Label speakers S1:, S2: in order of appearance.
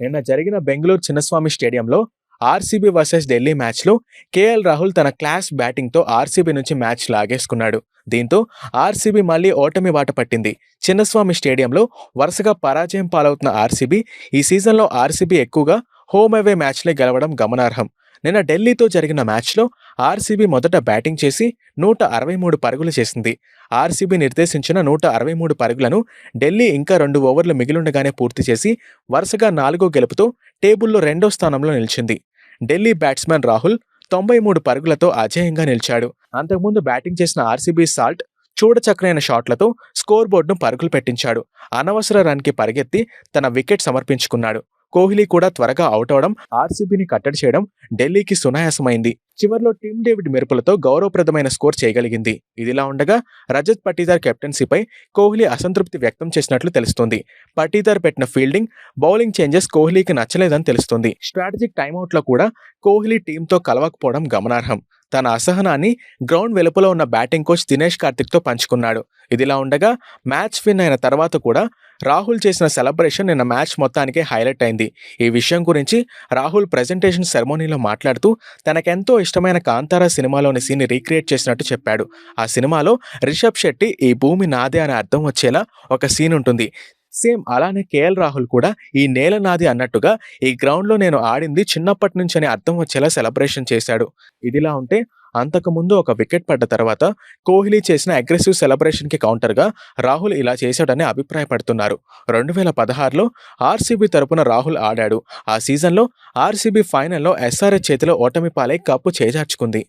S1: నిన్న జరిగిన బెంగళూరు చిన్నస్వామి స్టేడియంలో ఆర్సీబీ వర్సెస్ ఢిల్లీ మ్యాచ్లో కేఎల్ రాహుల్ తన క్లాస్ బ్యాటింగ్తో ఆర్సీబీ నుంచి మ్యాచ్ లాగేసుకున్నాడు. దీంతో ఆర్సీబీ మళ్ళీ ఓటమి బాట పట్టింది. చిన్నస్వామి స్టేడియంలో వరుసగా పరాజయం పాలవుతున్న ఆర్సీబీ ఈ సీజన్లో ఆర్సీబీ ఎక్కువగా హోమ్ అవే మ్యాచ్లే గెలవడం గమనార్హం. నిన్న ఢిల్లీతో జరిగిన మ్యాచ్లో ఆర్సీబీ మొదట బ్యాటింగ్ చేసి నూట అరవై మూడు పరుగులు చేసింది. ఆర్సీబీ నిర్దేశించిన నూట అరవై మూడు పరుగులను ఢిల్లీ ఇంకా రెండు ఓవర్లు మిగిలుండగానే పూర్తి చేసి వరుసగా నాలుగో గెలుపుతో టేబుల్లో రెండో స్థానంలో నిలిచింది. ఢిల్లీ బ్యాట్స్మెన్ రాహుల్ తొంభై మూడు పరుగులతో అజేయంగా నిలిచాడు. అంతకుముందు బ్యాటింగ్ చేసిన ఆర్సీబీ సాల్ట్ చూడచక్కనైన షాట్లతో స్కోర్ బోర్డును పరుగులు పెట్టించాడు. అనవసర రన్కి పరిగెత్తి తన వికెట్ సమర్పించుకున్నాడు. కోహ్లీ కూడా త్వరగా అవుట్ అవడం ఆర్సీబీని కట్టడి చేయడం ఢిల్లీకి సునాయాసమైంది. చివర్లో టీమ్ డేవిడ్ మెరుపులతో గౌరవప్రదమైన స్కోర్ చేయగలిగింది. ఇదిలా ఉండగా రజత్ పటీదార్ కెప్టెన్సీపై కోహ్లీ అసంతృప్తి వ్యక్తం చేసినట్లు తెలుస్తుంది. పటీదార్ పెట్టిన ఫీల్డింగ్ బౌలింగ్ చేంజెస్ కోహ్లీకి నచ్చలేదని తెలుస్తుంది. స్ట్రాటజిక్ టైమౌట్లో కూడా కోహ్లీ టీంతో కలవకపోవడం గమనార్హం. తన అసహనాన్ని గ్రౌండ్ వెలుపల ఉన్న బ్యాటింగ్ కోచ్ దినేష్ కార్తిక్తో పంచుకున్నాడు. ఇదిలా ఉండగా మ్యాచ్ విన్ అయిన తర్వాత కూడా రాహుల్ చేసిన సెలబ్రేషన్ నిన్న మ్యాచ్ మొత్తానికి హైలైట్ అయింది. ఈ విషయం గురించి రాహుల్ ప్రెజెంటేషన్ సెరమోనీలో మాట్లాడుతూ తనకెంతో ఇష్టమైన కాంతారా సినిమాలోని సీన్ రీక్రియేట్ చేసినట్టు చెప్పాడు. ఆ సినిమాలో రిషబ్ శెట్టి ఈ భూమి నాదే అనే అర్థం వచ్చేలా ఒక సీన్ ఉంటుంది. సేమ్ అలానే కేఎల్ రాహుల్ కూడా ఈ నేల నాది అన్నట్టుగా ఈ గ్రౌండ్లో నేను ఆడింది చిన్నప్పటి నుంచి అని అర్థం వచ్చేలా సెలబ్రేషన్ చేశాడు. ఇదిలా ఉంటే అంతకుముందు ఒక వికెట్ పడ్డ తర్వాత కోహ్లీ చేసిన అగ్రెసివ్ సెలబ్రేషన్కి కౌంటర్గా రాహుల్ ఇలా చేశాడని అభిప్రాయపడుతున్నారు. రెండు వేల పదహారులో ఆర్సీబీ తరపున రాహుల్ ఆడాడు. ఆ సీజన్లో ఆర్సీబీ ఫైనల్లో ఎస్ఆర్ఎస్ చేతిలో ఓటమి పాలై కప్పు చేజార్చుకుంది.